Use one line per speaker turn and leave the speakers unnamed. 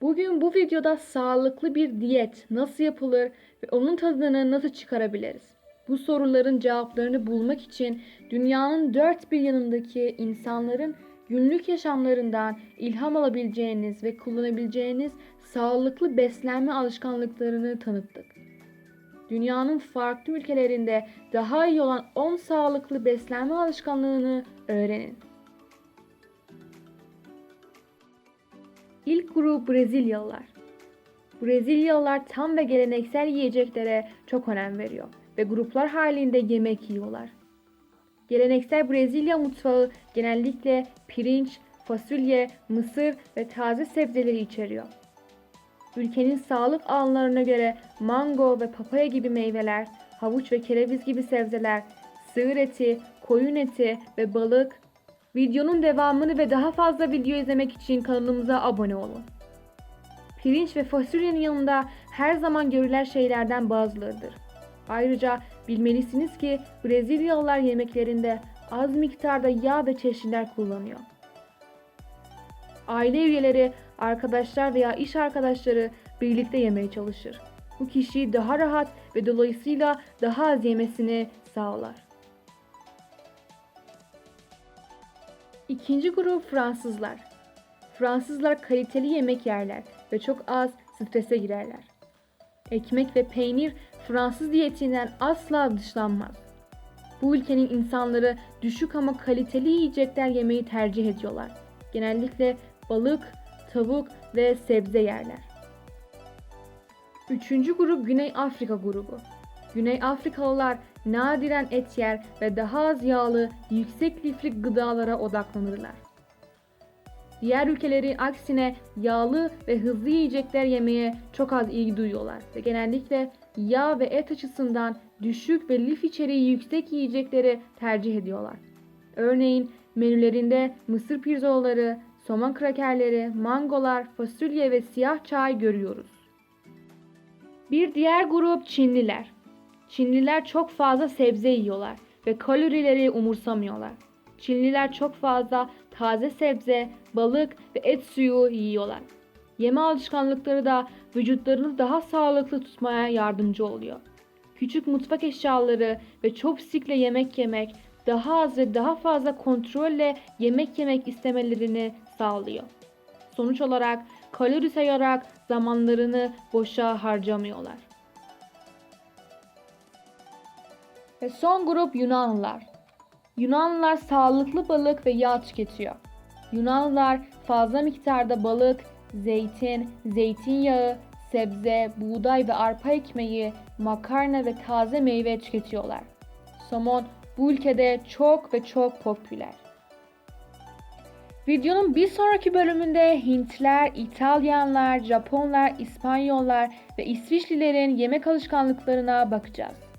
Bugün bu videoda sağlıklı bir diyet nasıl yapılır ve onun tadını nasıl çıkarabiliriz? Bu soruların cevaplarını bulmak için dünyanın dört bir yanındaki insanların günlük yaşamlarından ilham alabileceğiniz ve kullanabileceğiniz sağlıklı beslenme alışkanlıklarını tanıttık. Dünyanın farklı ülkelerinde daha iyi olan 10 sağlıklı beslenme alışkanlığını öğrenin. İlk grup Brezilyalılar. Brezilyalılar tam ve geleneksel yiyeceklere çok önem veriyor ve gruplar halinde yemek yiyorlar. Geleneksel Brezilya mutfağı genellikle pirinç, fasulye, mısır ve taze sebzeleri içeriyor. Ülkenin sağlık alanlarına göre mango ve papaya gibi meyveler, havuç ve kereviz gibi sebzeler, sığır eti, koyun eti ve balık. Videonun devamını ve daha fazla video izlemek için kanalımıza abone olun. Pirinç ve fasulyenin yanında her zaman görülen şeylerden bazılarıdır. Ayrıca bilmelisiniz ki Brezilyalılar yemeklerinde az miktarda yağ ve çeşitler kullanıyor. Aile üyeleri, arkadaşlar veya iş arkadaşları birlikte yemeye çalışır. Bu kişiyi daha rahat ve dolayısıyla daha az yemesini sağlar. İkinci grup Fransızlar. Fransızlar kaliteli yemek yerler ve çok az strese girerler. Ekmek ve peynir Fransız diyetinden asla dışlanmaz. Bu ülkenin insanları düşük ama kaliteli yiyecekler yemeyi tercih ediyorlar. Genellikle balık, tavuk ve sebze yerler. Üçüncü grup Güney Afrika grubu. Güney Afrikalılar nadiren et yer ve daha az yağlı, yüksek lifli gıdalara odaklanırlar. Diğer ülkeleri aksine yağlı ve hızlı yiyecekler yemeye çok az ilgi duyuyorlar ve genellikle yağ ve et açısından düşük ve lif içeriği yüksek yiyecekleri tercih ediyorlar. Örneğin menülerinde mısır pirzolaları, somon krakerleri, mangolar, fasulye ve siyah çay görüyoruz. Bir diğer grup Çinliler. Çinliler çok fazla sebze yiyorlar ve kalorileri umursamıyorlar. Çinliler çok fazla taze sebze, balık ve et suyu yiyorlar. Yeme alışkanlıkları da vücutlarını daha sağlıklı tutmaya yardımcı oluyor. Küçük mutfak eşyaları ve chopstickle yemek yemek daha az ve daha fazla kontrolle yemek yemek istemelerini sağlıyor. Sonuç olarak kalori sayarak zamanlarını boşa harcamıyorlar. Ve son grup Yunanlılar. Yunanlılar sağlıklı balık ve yağ tüketiyor. Yunanlılar fazla miktarda balık, zeytin, zeytinyağı, sebze, buğday ve arpa ekmeği, makarna ve taze meyve tüketiyorlar. Somon bu ülkede çok ve çok popüler. Videonun bir sonraki bölümünde Hintler, İtalyanlar, Japonlar, İspanyollar ve İsviçrelilerin yemek alışkanlıklarına bakacağız.